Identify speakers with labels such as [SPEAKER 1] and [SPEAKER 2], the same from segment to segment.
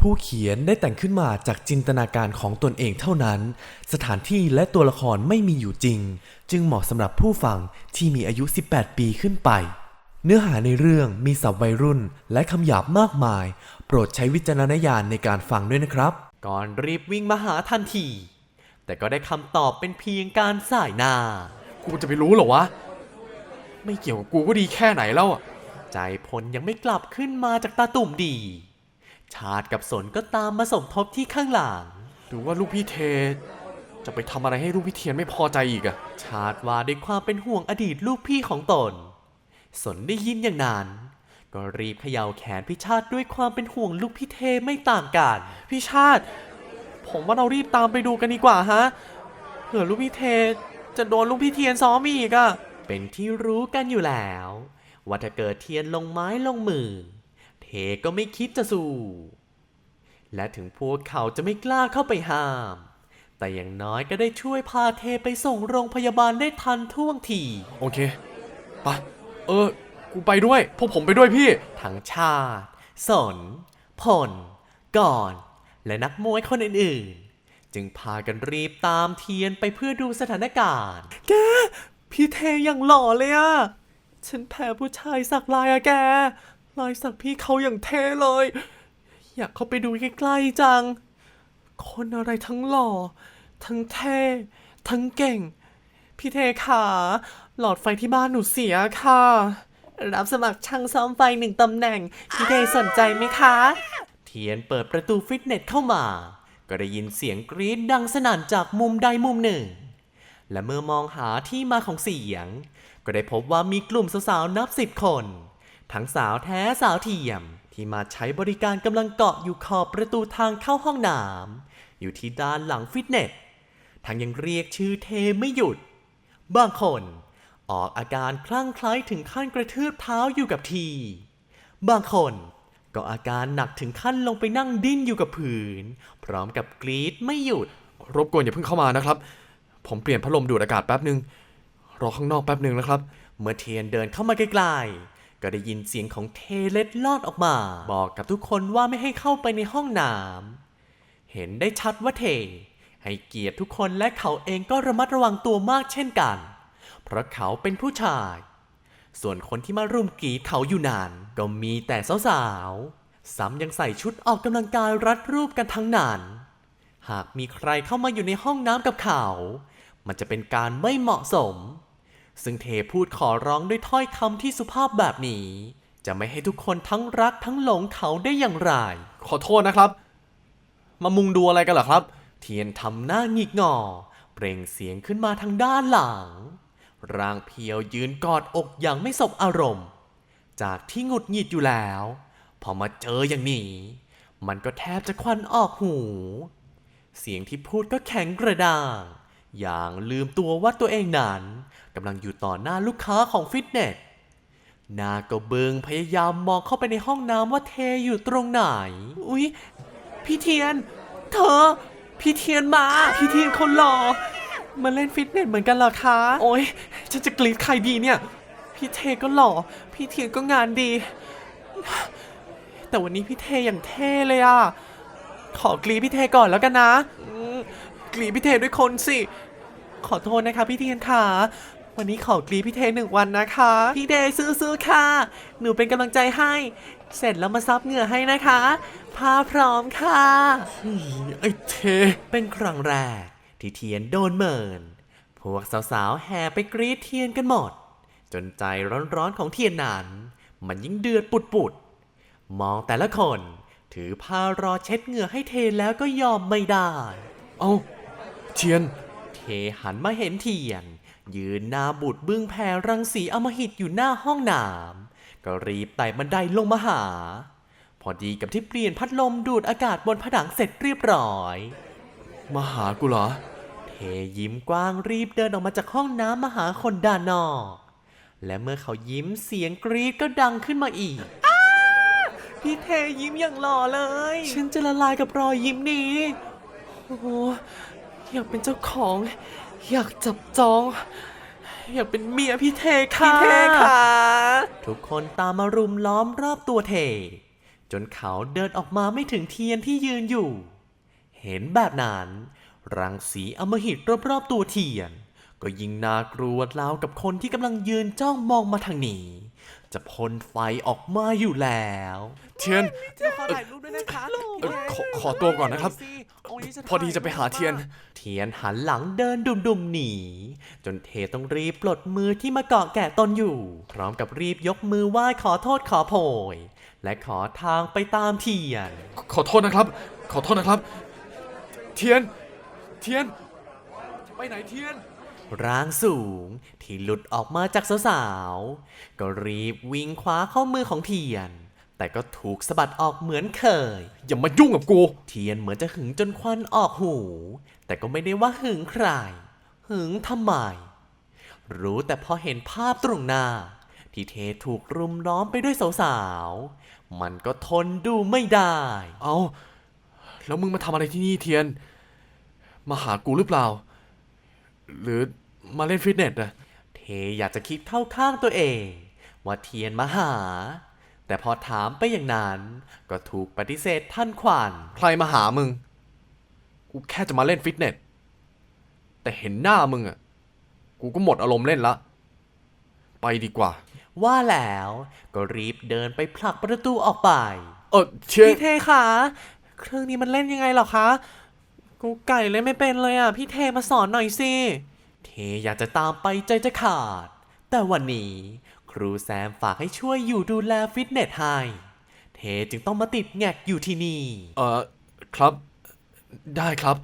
[SPEAKER 1] ผู้เขียนได้แต่งขึ้นมาจากจินตนาการของตนเองเท่านั้น สถานที่และตัวละครไม่มีอยู่จริง จึงเหมาะสำหรับผู้ฟังที่มีอายุ 18 ปีขึ้นไป เนื้อหาในเรื่องมีศัพท์วัยรุ่นและคำหยาบมากมาย โปรดใช้วิจารณญาณในการฟังด้วยนะครับ ก่อนรีบวิ่งมาหาทันที แต่ก็ได้คำตอบเป็นเพียงการสายหน้า
[SPEAKER 2] กูจะไปรู้เหรอวะ ไม่เกี่ยวกับกูก็ดีแค่ไหนแล้วอะ
[SPEAKER 1] ใจพลยังไม่กลับขึ้นมาจากตาตุ่มดี ชาติกับสนก็ตามมาสมทบที่ข้างหลัง
[SPEAKER 2] หรือว่าลูกพี่เท จะไปทำอะไรให้ลูกพี่เทียนไม่พอใจอีกอะ
[SPEAKER 1] ชาติว่าด้วยความเป็นห่วงอดีตลูกพี่ของตน สนได้ยินอย่างนั้น ก็รีบเขย่าแขนพี่ชาติด้วยความเป็นห่วงลูกพี่เทไม่ต่างกัน
[SPEAKER 2] พี่ชาติ ผมว่าเรารีบตามไปดูกันดีกว่าฮะเผื่อลูกพี่เทจะโดนลูกพี่เทียนซ้อมอีกอะ
[SPEAKER 1] เป็นที่รู้กันอยู่แล้ว ว่าถ้าเกิดเทียนลงไม้ลงมือ เทก็ไม่คิดจะสู้ และถึงพวกเขาจะไม่กล้าเข้าไปห้าม แต่อย่างน้อยก็ได้ช่วยพาเทไปส่งโรงพยาบาลได้ทันท่วงที
[SPEAKER 2] โอเคไปเออ กูไปด้วย พวกผมไปด้วยพี่
[SPEAKER 1] ทั้งชาติ สนผลก่อน และนักมวยคนอื่นๆ จึงพากันรีบตามเทียนไปเพื่อดูสถานการณ์ แก พี่เทยังหล่อเลยอะฉันแพ้ผู้ชายสักลายอะแก ลายสักพี่เขาอย่างเท่เลย อยากเข้าไปดูใกล้ๆจัง คนอะไรทั้งหล่อ ทั้งเท่ ทั้งเก่ง พี่เทขาหลอดไฟที่บ้านหนูเสียค่ะ รับสมัครช่างซ่อมไฟหนึ่งตำแหน่ง พี่เทสนใจไหมคะ เทียนเปิดประตูฟิตเนสเข้ามา ก็ได้ยินเสียงกรี๊ดดังสนั่นจากมุมใดมุมหนึ่ง และเมื่อมองหาที่มาของเสียง ก็ได้พบว่ามีกลุ่มสาวๆนับสิบคน ทั้งสาวแท้สาวเทียมที่มาใช้บริการกำลังเกาะอยู่ขอบประตูทางเข้าห้องน้ำอยู่ที่ด้านหลังฟิตเนสทั้งยังเรียกชื่อเทไม่หยุด บางคน ออกอาการคลั่งไคล้ถึงขั้นกระทืบเท้าอยู่กับที บางคนก็อาการหนักถึงขั้นลงไปนั่งดิ้นอยู่กับผืน พร้อมกับกรีดไม่หยุด
[SPEAKER 2] รบกวนอย่าเพิ่งเข้ามานะครับ ผมเปลี่ยนพัดลมดูดอากาศแป๊บหนึ่งรอข้างนอกแป๊บหนึ่งนะครับ
[SPEAKER 1] เมื่อเทียนเดินเข้ามาใกล้ๆ ก็ได้ยินเสียงของเทเล็ดลอดออกมา บอกกับทุกคนว่าไม่ให้เข้าไปในห้องน้ำเห็นได้ชัดว่าเท ให้เกียรติทุกคนและเขาเองก็ระมัดระวังตัวมากเช่นกัน เพราะเขาเป็นผู้ชาย ส่วนคนที่มารุมกีเขาอยู่นาน ก็มีแต่สาวๆซ้ำยังใส่ชุดออกกำลังกายรัดรูปกันทั้งนั้นหากมีใครเข้ามาอยู่ในห้องน้ำกับเขา มันจะเป็นการไม่เหมาะสม ซึ่งเทพูดขอร้องด้วยถ้อยคำที่สุภาพแบบนี้ จะไม่ให้ทุกคนทั้งรักทั้งหลงเขาได้อย่างไร
[SPEAKER 2] ขอโทษนะครับ มามุงดูอะไรกันเหรอครับ
[SPEAKER 1] เทียนทำหน้าหงิกงอ เปล่งเสียงขึ้นมาทางด้านหลัง ร่างเพียวยืนกอดอกอย่างไม่สบอารมณ์ จากที่หงุดหงิดอยู่แล้ว พอมาเจออย่างนี้ มันก็แทบจะควันออกหู เสียงที่พูดก็แข็งกระด้าง อย่างลืมตัวว่าตัวเองนั้นกำลังอยู่ต่อหน้าลูกค้าของฟิตเนสหนาก็เบิงพยายามมองเข้าไปในห้องน้ำว่าเทอยู่ตรงไหน อุ๊ย พี่เทียน เธอ พี่เทียนมา พี่เทียนคนหล่อมาเล่นฟิตเนสเหมือนกันเหรอคะ โอ๊ย ฉันจะกรีดใครดีเนี่ย พี่เทก็หล่อ พี่เทียนก็งานดี แต่วันนี้พี่เทอย่างเท่เลยอะขอกรีดพี่เทก่อนแล้วกันนะ กรีดพี่เทด้วยคนสิ ขอโทษนะคะพี่เทียนค่ะ วันนี้ขอกรีดพี่เทหนึ่งวันนะคะ พี่เดย์ซื้อๆค่ะ หนูเป็นกำลังใจให้ เสร็จแล้วมาซับเหงื่อให้นะคะพาพร้อมค่ะ
[SPEAKER 2] ไอ้เท
[SPEAKER 1] เป็นครั้งแรกที่เทียนโดนเมิน พวกสาวๆแห่ไปกรีดเทียนกันหมด จนใจร้อนๆของเทียนนั้น มันยิ่งเดือดปุดๆ มองแต่ละคน ถือผ้ารอเช็ดเหงื่อให้เทแล้วก็ยอมไม่ได้
[SPEAKER 2] เอ้า เทียน
[SPEAKER 1] เทหันมาเห็นเทียน ยืนหน้าบุดบึ้งแผ่รังสีอำมหิตอยู่หน้าห้องน้ำก็รีบไต่บันไดลงมาหา พอดีกับที่เปลี่ยนพัดลมดูดอากาศบนผนังเสร็จเรียบร้อย
[SPEAKER 2] มาหากูเหรอ
[SPEAKER 1] เทยิ้มกว้างรีบเดินออกมาจากห้องน้ำมาหาคนด้านนอก และเมื่อเขายิ้มเสียงกรีดก็ดังขึ้นมาอีกพี่เทยิ้มอย่างหล่อเลย ฉันจะละลายกับรอยยิ้มนี้
[SPEAKER 2] โอ้โห อยากเป็นเจ้าของ อยากจับจอง อยากเป็นเมียพี่เทค่ะ
[SPEAKER 1] พี่เทค่ะ ทุกคนตามมารุมล้อมรอบตัวเท จนเขาเดินออกมาไม่ถึงเทียนที่ยืนอยู่ เห็นแบบนั้น รังสีอำมหิตรอบๆตัวเทียน ก็ยิ่งน่ากลัวราวกับคนที่กำลังยืนจ้องมองมาทางนี้ จะพ่นไฟออกมาอยู่แล้ว
[SPEAKER 2] เทียน
[SPEAKER 1] เดี๋ยวขอถ่ายรูปด้วยนะคะ
[SPEAKER 2] เอ่อขอขอตัวก่อนนะครับ พอดีจะไปหาเทียน
[SPEAKER 1] เทียนหันหลังเดินดุมๆหนี จนเทต้องรีบปลดมือที่มาเกาะแกะตนอยู่ พร้อมกับรีบยกมือไหว้ขอโทษขอโพย และขอทางไปตามเทียน
[SPEAKER 2] ขอโทษนะครับ ขอโทษนะครับ เทียน เทียน ไปไหนเทียน
[SPEAKER 1] ร่างสูงที่หลุดออกมาจากสาวๆ ก็รีบวิ่งคว้าเข้ามือของเทียน แต่ก็ถูกสะบัดออกเหมือนเคย
[SPEAKER 2] อย่ามายุ่งกับกู
[SPEAKER 1] เทียนเหมือนจะหึงจนควันออกหู แต่ก็ไม่ได้ว่าหึงใคร หึงทำไม รู้แต่พอเห็นภาพตรงหน้า ที่เทถูกรุมล้อมไปด้วยสาวๆ มันก็ทนดูไม่ได้
[SPEAKER 2] เอาแล้วมึงมาทำอะไรที่นี่เทียน มาหากูหรือเปล่า หรือมาเล่นฟิตเนสอะ
[SPEAKER 1] เทอยากจะคิดเข้าข้างตัวเอง ว่าเทียนมาหา แต่พอถามไปอย่างนั้น ก็ถูกปฏิเสธท่านขวัญ
[SPEAKER 2] ใครมาหามึง กูแค่จะมาเล่นฟิตเนส แต่เห็นหน้ามึงอะกูก็หมดอารมณ์เล่นละ ไปดีกว่า
[SPEAKER 1] ว่าแล้วก็รีบเดินไปผลักประตูออกไป
[SPEAKER 2] เออเทียน
[SPEAKER 1] พี่เทค่ะเครื่องนี้มันเล่นยังไงเหรอคะ กูไก่เล่นไม่เป็นเลยอะ พี่เทมาสอนหน่อยสิ เทอยากจะตามไปใจจะขาด แต่วันนี้ครูแซมฝากให้ช่วยอยู่ดูแลฟิตเนสให้ เทจึงต้องมาติดแงกอยู่ที่นี่
[SPEAKER 2] เออครับ ได้ครับ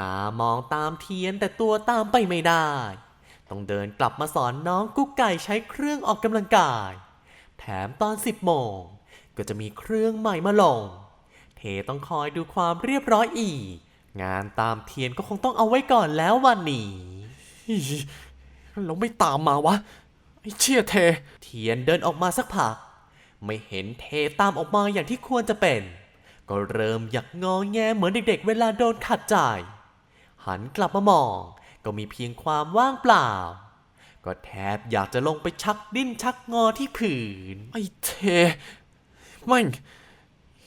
[SPEAKER 1] ตามองตามเทียนแต่ตัวตามไปไม่ได้ ต้องเดินกลับมาสอนน้องกุ๊กไก่ใช้เครื่องออกกำลังกาย แถมตอน 10โมงก็จะมีเครื่องใหม่มาลง เทต้องคอยดูความเรียบร้อยอีก งานตามเทียนก็คงต้องเอาไว้ก่อนแล้ววันนี้
[SPEAKER 2] อีเราไม่ตามมาวะ ไอ้เชี่ยเท
[SPEAKER 1] เทียนเดินออกมาสักพัก ไม่เห็นเทตามออกมาอย่างที่ควรจะเป็น ก็เริ่มอยากงอแงเหมือนเด็กๆ เวลาโดนขัดใจหันกลับมามอง ก็มีเพียงความว่างเปล่า ก็แทบอยากจะลงไปชักดิ้นชักงอที่ผืน
[SPEAKER 2] ไอ้เทแม่ง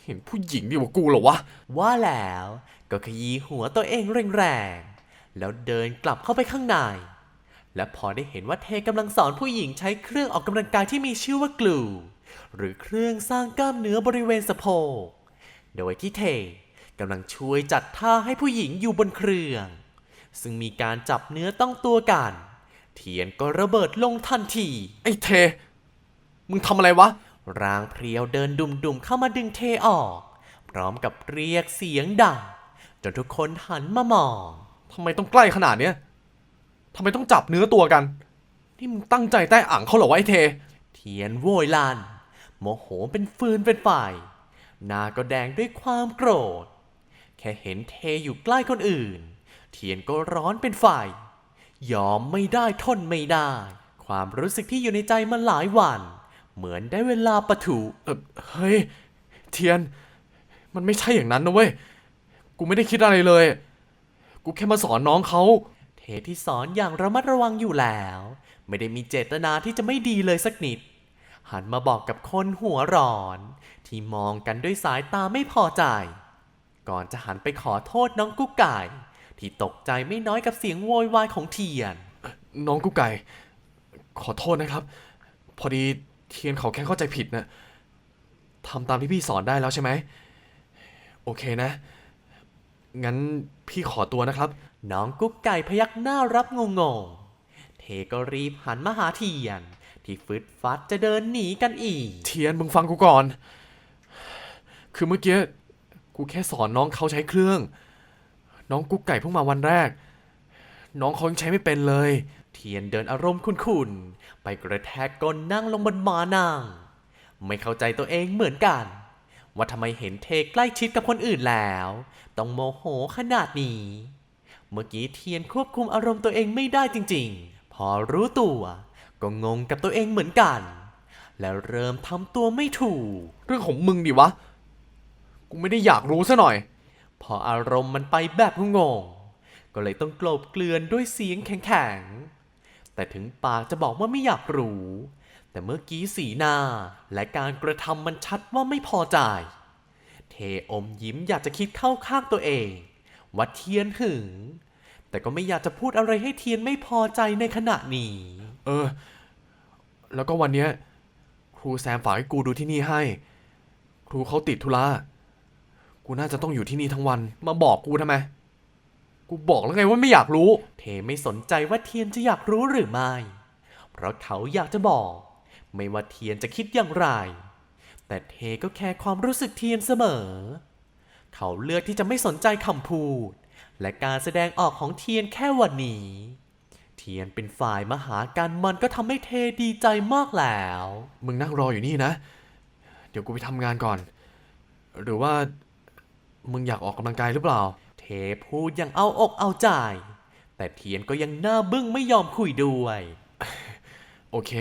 [SPEAKER 2] เห็นผู้หญิงดีกว่ากูเหรอวะ
[SPEAKER 1] ว่าแล้ว ก็ขยี้หัวตัวเองแรงๆ แล้วเดินกลับเข้าไปข้างใน และพอได้เห็นว่าเทกำลังสอนผู้หญิงใช้เครื่องออกกำลังกายที่มีชื่อว่ากลู หรือเครื่องสร้างกล้ามเนื้อบริเวณสะโพก โดยที่เทกำลังช่วยจัดท่าให้ผู้หญิงอยู่บนเครื่อง ซึ่งมีการจับเนื้อต้องตัวกัน เทียนก็ระเบิดลงทันที
[SPEAKER 2] ไอ้เท มึงทำอะไรวะ
[SPEAKER 1] ร่างเพรียวเดินดุมๆเข้ามาดึงเทออก พร้อมกับเรียกเสียงดัง จนทุกคนหันมามอง
[SPEAKER 2] ทำไมต้องใกล้ขนาดเนี้ยทำไมต้องจับเนื้อตัวกัน นี่มึงตั้งใจแต้อ่างเขาเหรอวะไอ้เท
[SPEAKER 1] เทียนโวยลานโมโหเป็นฟืนเป็นไฟหน้าก็แดงด้วยความโกรธ แค่เห็นเทอยู่ใกล้คนอื่น เทียนก็ร้อนเป็นไฟ ยอมไม่ได้ทนไม่ได้ ความรู้สึกที่อยู่ในใจมาหลายวัน เหมือนได้เวลาปะทุ
[SPEAKER 2] เออเฮ้ย เทียน มันไม่ใช่อย่างนั้นนะเว้ย กูไม่ได้คิดอะไรเลย กูแค่มาสอนน้องเขา
[SPEAKER 1] เทที่สอนอย่างระมัดระวังอยู่แล้ว ไม่ได้มีเจตนาที่จะไม่ดีเลยสักนิด หันมาบอกกับคนหัวร้อน ที่มองกันด้วยสายตาไม่พอใจ ก่อนจะหันไปขอโทษน้องกุ๊กไก่ ที่ตกใจไม่น้อยกับเสียงโวยวายของเทียน
[SPEAKER 2] น้องกุ๊กไก่ ขอโทษนะครับ พอดีเทียนเขาแค่เข้าใจผิดนะทำตามที่พี่สอนได้แล้วใช่ไหม โอเคนะ งั้นพี่ขอตัวนะครับ
[SPEAKER 1] น้องกุ๊กไก่พยักหน้ารับงงๆเทก็รีบหันมาหาเทียน ที่ฟึดฟัดจะเดินหนีกันอีก
[SPEAKER 2] เทียนมึงฟังกูก่อน คือเมื่อกี้กูแค่สอนน้องเขาใช้เครื่อง น้องกุ๊กไก่เพิ่งมาวันแรก น้องเขายังใช้ไม่เป็นเลย
[SPEAKER 1] เทียนเดินอารมณ์ขุนๆไปกระแทกก้นนั่งลงบนมานั่งไม่เข้าใจตัวเองเหมือนกัน ว่าทำไมเห็นเทใกล้ชิดกับคนอื่นแล้ว ต้องโมโหขนาดนี้ เมื่อกี้เทียนควบคุมอารมณ์ตัวเองไม่ได้จริงๆ พอรู้ตัวก็งงกับตัวเองเหมือนกัน แล้วเริ่มทำตัวไม่ถูก
[SPEAKER 2] เรื่องของมึงดิวะ กูไม่ได้อยากรู้ซะหน่อย
[SPEAKER 1] พออารมณ์มันไปแบบงงๆก็เลยต้องกลบเกลื่อนด้วยเสียงแข็งๆ แต่ถึงปากจะบอกว่าไม่อยากรู้ แต่เมื่อกี้สีหน้าและการกระทำมันชัดว่าไม่พอใจ เทอมยิ้มอยากจะคิดเข้าข้างตัวเอง ว่าเทียนหึง แต่ก็ไม่อยากจะพูดอะไรให้เทียนไม่พอใจในขณะนี้
[SPEAKER 2] เออ แล้วก็วันเนี้ย ครูแซมฝากให้กูดูที่นี่ให้ ครูเขาติดธุระกูน่าจะต้องอยู่ที่นี่ทั้งวัน มาบอกกูทำไม กูบอกแล้วไงว่าไม่อยากรู้
[SPEAKER 1] เทไม่สนใจว่าเทียนจะอยากรู้หรือไม่ เพราะเขาอยากจะบอก ไม่ว่าเทียนจะคิดอย่างไร แต่เทก็แค่ความรู้สึกเทียนเสมอ เขาเลือกที่จะไม่สนใจคำพูด และการแสดงออกของเทียนแค่วันนี้ เทียนเป็นฝ่ายมาหากันมันก็ทำให้เทดีใจมากแล้ว
[SPEAKER 2] มึงนั่งรออยู่นี่นะ เดี๋ยวกูไปทำงานก่อน หรือว่ามึงอยากออกกำลังกายหรือเปล่า
[SPEAKER 1] เทพูดอย่างเอาอกเอาใจ แต่เทียนก็ยังหน้าบึ้งไม่ยอมคุยด้วย
[SPEAKER 2] โอเค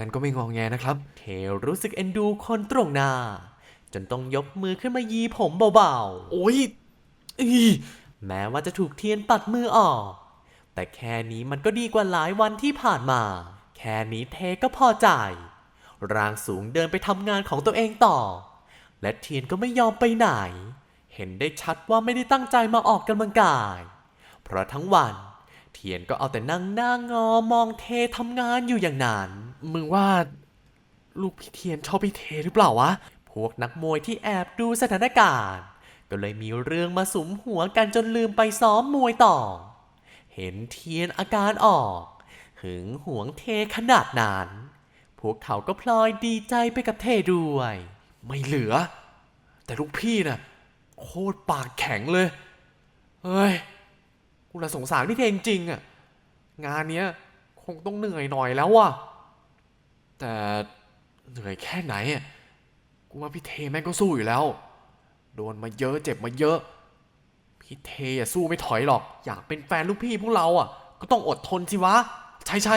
[SPEAKER 2] งั้นก็ไม่งองแงนะครับ
[SPEAKER 1] เทรู้สึกเอ็นดูคนตรงหน้า จนต้องยกมือขึ้นมายีผมเบา
[SPEAKER 2] โอ้ยอี
[SPEAKER 1] ๆแม้ว่าจะถูกเทียนปัดมือออก แต่แค่นี้มันก็ดีกว่าหลายวันที่ผ่านมา แค่นี้เทก็พอใจ ร่างสูงเดินไปทำงานของตัวเองต่อ และเทียนก็ไม่ยอมไปไหน เห็นได้ชัดว่าไม่ได้ตั้งใจมาออกกำลังกาย เพราะทั้งวัน เทียนก็เอาแต่นั่งหน้างอมองเททำงานอยู่อย่างนั้น
[SPEAKER 2] มึงว่า ลูกพี่เทียนชอบพี่เทหรือเปล่าวะ
[SPEAKER 1] พวกนักมวยที่แอบดูสถานการณ์ ก็เลยมีเรื่องมาสุมหัวกันจนลืมไปซ้อมมวยต่อ เห็นเทียนอาการออก หึงหวงเทขนาดนั้น พวกเขาก็พลอยดีใจไปกับเทด้วย
[SPEAKER 2] ไม่เหลือ แต่ลูกพี่น่ะโคตรปากแข็งเลย เฮ้ย กูน่ะสงสารพี่เทจริงๆอะงานเนี้ยคงต้องเหนื่อยหน่อยแล้วว่ะ แต่เหนื่อยแค่ไหนอะกูว่าพี่เทแม่งก็สู้อยู่แล้ว โดนมาเยอะเจ็บมาเยอะ พี่เทอะสู้ไม่ถอยหรอก อยากเป็นแฟนลูกพี่พวกเราอะก็ต้องอดทนสิวะ ใช่ใช่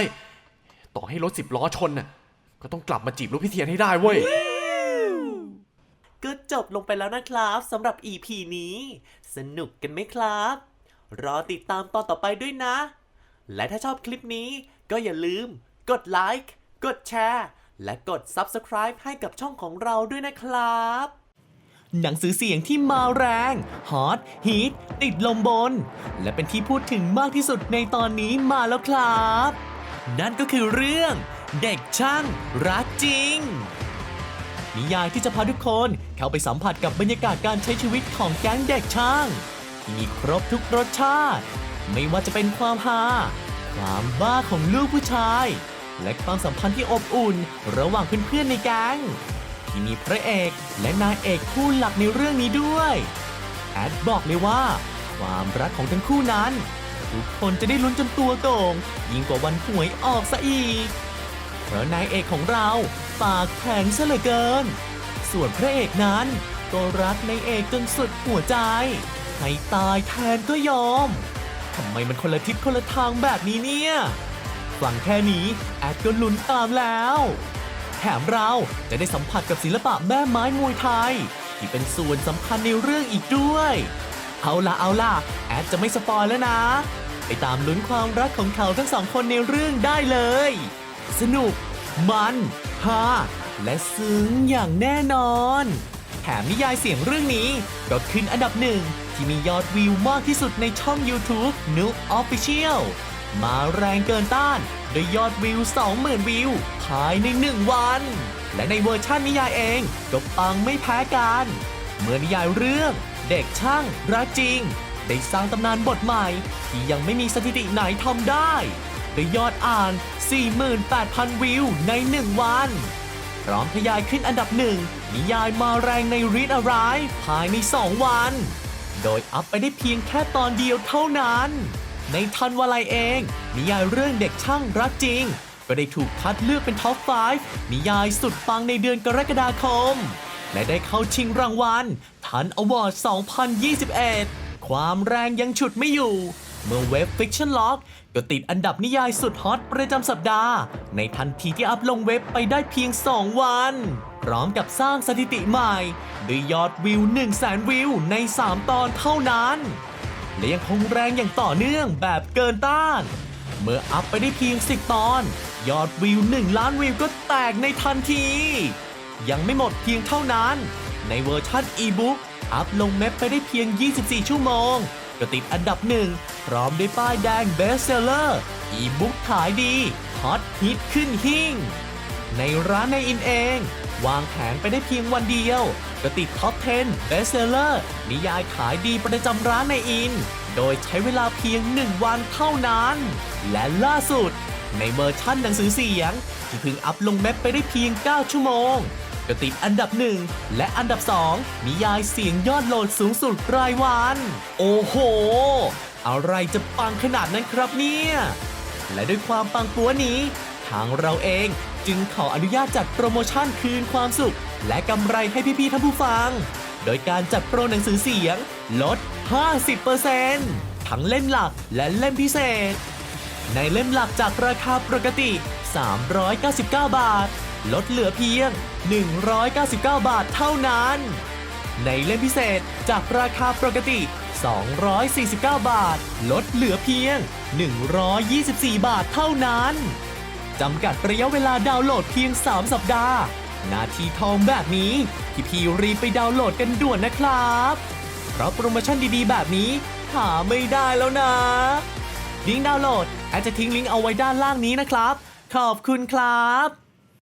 [SPEAKER 2] ต่อให้รถสิบล้อชนน่ะก็ต้องกลับมาจีบลูกพี่เทียนให้ได้เว้ย
[SPEAKER 1] ก็จบลงไปแล้วนะครับสำหรับ EP นี้ สนุกกันไหมครับ รอติดตามตอนต่อไปด้วยนะ และถ้าชอบคลิปนี้ก็อย่าลืม กดไลค์ กดแชร์ และกด Subscribe ให้กับช่องของเราด้วยนะครับ หนังสือเสียงที่มาแรงฮอตฮิตติดลมบน และเป็นที่พูดถึงมากที่สุดในตอนนี้มาแล้วครับ นั่นก็คือเรื่องเด็กช่างรักจริง นิยายที่จะพาทุกคนเข้าไปสัมผัสกับบรรยากาศการใช้ชีวิตของแก๊งเด็กช่าง ที่มีครบทุกรสชาติ ไม่ว่าจะเป็นความฮาความบ้าของลูกผู้ชาย และความสัมพันธ์ที่อบอุ่นระหว่างเพื่อนๆในแก๊งที่มีพระเอกและนายเอกคู่หลักในเรื่องนี้ด้วยแอดบอกเลยว่า ความรักของทั้งคู่นั้น ทุกคนจะได้ลุ้นจนตัวโก่งยิ่งกว่าวันหวยออกซะอีก เพราะนายเอกของเราปากแข็งซะเหลือเกิน ส่วนพระเอกนั้นก็รักนายเอกจนสุดหัวใจ ให้ตายแทนก็ยอม ทำไมมันคนละทิศคนละทางแบบนี้เนี่ย ฟังแค่นี้แอดก็ลุ้นตามแล้ว แถมเราจะได้สัมผัสกับศิลปะแม่ไม้มวยไทย ที่เป็นส่วนสำคัญในเรื่องอีกด้วย เอาล่ะเอาล่ะ แอดจะไม่สปอยแล้วนะ ไปตามลุ้นความรักของเขาทั้งสองคนในเรื่องได้เลย สนุก มันฮาและซึ้งอย่างแน่นอน แถมนิยายเสียงเรื่องนี้ก็ขึ้นอันดับหนึ่งที่มียอดวิวมากที่สุดในช่อง YouTube n u Official มาแรงเกินต้านโดยยอดวิว 20,000 วิว ภายใน 1 วัน และในเวอร์ชันนิยายเองก็ปังไม่แพ้กัน เมื่อนิยายเรื่อง เด็กช่างรักจริง ได้สร้างตำนานบทใหม่ ที่ยังไม่มีสถิติไหนทำได้ด้วยยอดอ่าน 48,000 วิวใน 1 วัน พร้อมทยายขึ้นอันดับหนึ่ง นิยายมาแรงใน Read Arrive ภายใน 2 วัน โดยอัพไปได้เพียงแค่ตอนเดียวเท่านั้น ในทันวลัยเอง นิยายเรื่องเด็กช่างรักจริง ก็ได้ถูกคัดเลือกเป็นท็อป 5 นิยายสุดปังในเดือนกรกฎาคม และได้เข้าชิงรางวัลทันอวอร์ด 2021 ความแรงยังฉุดไม่อยู่ เมื่อเว็บ Fiction Log ก็ติดอันดับนิยายสุดฮอตประจำสัปดาห์ ในทันทีที่อัพลงเว็บไปได้เพียง 2 วัน พร้อมกับสร้างสถิติใหม่ด้วยยอดวิว 1 0 0 0 0แวิวใน 3 ตอนเท่านั้น และยังคงแรงอย่างต่อเนื่องแบบเกินต้าน เมื่ออัพไปได้เพียง 10 ตอน ยอดวิว 1 ล้านวิวก็แตกในทันที ยังไม่หมดเพียงเท่านั้น ในเวอร์ชันอีบุ๊กอัพลงเม็บไปได้เพียง 24 ชั่วโมง ก็ติดอันดับหนึ่งพร้อมด้วยป้ายแดงเบสเซลเลอร์อีบุ๊กขายดีฮอตฮิตขึ้นหิ่ง ในร้านในอินเอง วางแผงไปได้เพียงวันเดียว ก็ติดท็อป 10 Bestseller นิยายขายดีประจำร้านในอิน โดยใช้เวลาเพียง 1 วันเท่านั้น และล่าสุด ในเวอร์ชั่นหนังสือเสียง ที่เพิ่งอัพลงเม็บไปได้เพียง 9 ชั่วโมง ก็ติดอันดับ1และอันดับ2นิยายเสียงยอดโหลดสูงสุดรายวัน โอ้โห อะไรจะปังขนาดนั้นครับเนี่ย และด้วยความปังปัวนี้ ทางเราเองจึงขออนุญาตจัดโปรโมชั่นคืนความสุข และกำไรให้พี่ๆท่านผู้ฟัง โดยการจัดโปรหนังสือเสียง ลด 50%ทั้งเล่มหลักและเล่มพิเศษ ในเล่มหลักจากราคาปกติ 399 บาท ลดเหลือเพียง 199 บาทเท่านั้น ในเล่มพิเศษจากราคาปกติ 249 บาท ลดเหลือเพียง 124 บาทเท่านั้น จำกัดระยะเวลาดาวน์โหลดเพียง 3 สัปดาห์ นาทีทองแบบนี้พี่พีรีบไปดาวน์โหลดกันด่วนนะครับ เพราะโปรโมชั่นดีๆ แบบนี้ หาไม่ได้แล้วนะ ลิงก์ดาวน์โหลดแอดจะทิ้งลิงก์เอาไว้ด้านล่างนี้นะครับ ขอบคุณครับ